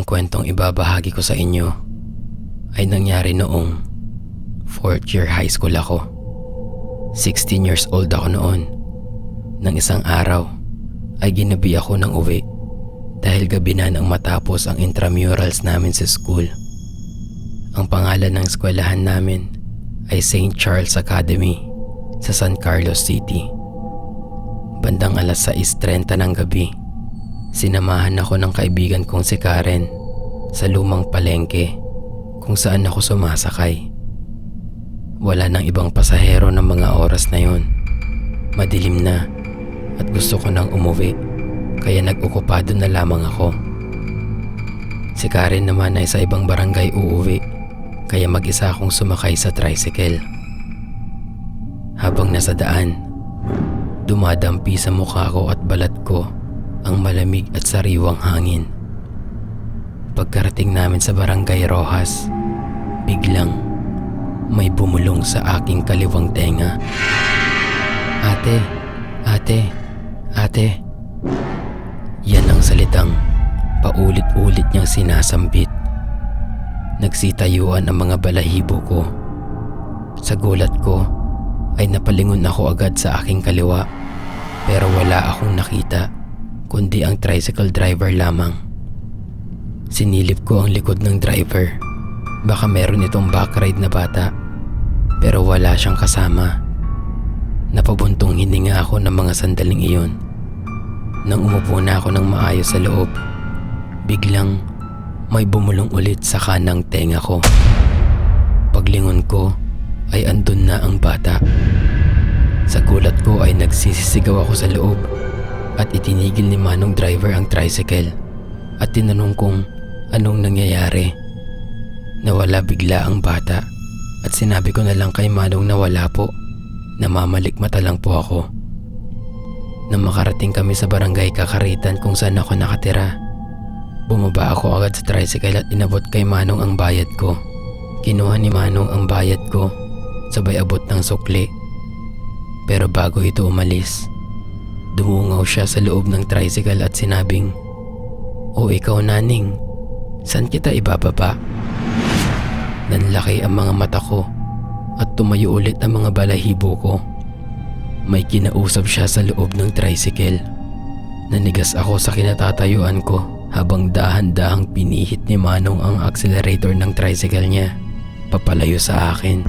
Ang kwentong ibabahagi ko sa inyo ay nangyari noong 4th year high school ako. 16 years old ako noon. Nang isang araw ay ginabi ako ng uwi dahil gabi na nang matapos ang intramurals namin sa school. Ang pangalan ng eskwelahan namin ay St. Charles Academy sa San Carlos City. Bandang alas 6.30 ng gabi, sinamahan ako ng kaibigan kong si Karen sa lumang palengke kung saan ako sumasakay. Wala nang ibang pasahero ng mga oras na yon. Madilim na at gusto ko nang umuwi kaya nag-okupado na lamang ako. Si Karen naman ay sa ibang barangay uuwi kaya mag-isa akong sumakay sa tricycle. Habang nasa daan, dumadampi sa mukha ko at balat ko ang malamig at sariwang hangin. Pagkarating namin sa barangay Rojas, biglang may bumulong sa aking kaliwang tenga. Ate, ate, ate. Yan ang salitang paulit-ulit niyang sinasambit. Nagsitayuan ang mga balahibo ko. Sa gulat ko ay napalingon ako agad sa aking kaliwa pero wala akong nakita kundi ang tricycle driver lamang. Sinilip ko ang likod ng driver. Baka meron itong backride na bata pero wala siyang kasama. Napabuntong hininga ako ng mga sandaling iyon. Nang umupo na ako ng maayos sa loob, biglang may bumulong ulit sa kanang tenga ko. Paglingon ko ay andun na ang bata. Sa gulat ko ay nagsisisigaw ako sa loob at itinigil ni Manong driver ang tricycle at tinanong kong anong nangyayari. Nawala bigla ang bata at sinabi ko na lang kay Manong na wala po. Namamalikmata lang po ako. Nang makarating kami sa barangay Kakaritan kung saan ako nakatira, bumaba ako agad sa tricycle at inabot kay Manong ang bayad ko. Kinuha ni Manong ang bayad ko, sabay abot ng sukli. Pero bago ito umalis, dumungaw siya sa loob ng tricycle at sinabing, O ikaw naning, saan kita ibababa? Nanlaki ang mga mata ko at tumayo ulit ang mga balahibo ko. May kinausap siya sa loob ng tricycle. Nanigas ako sa kinatatayuan ko habang dahan-dahang pinihit ni Manong ang accelerator ng tricycle niya papalayo sa akin.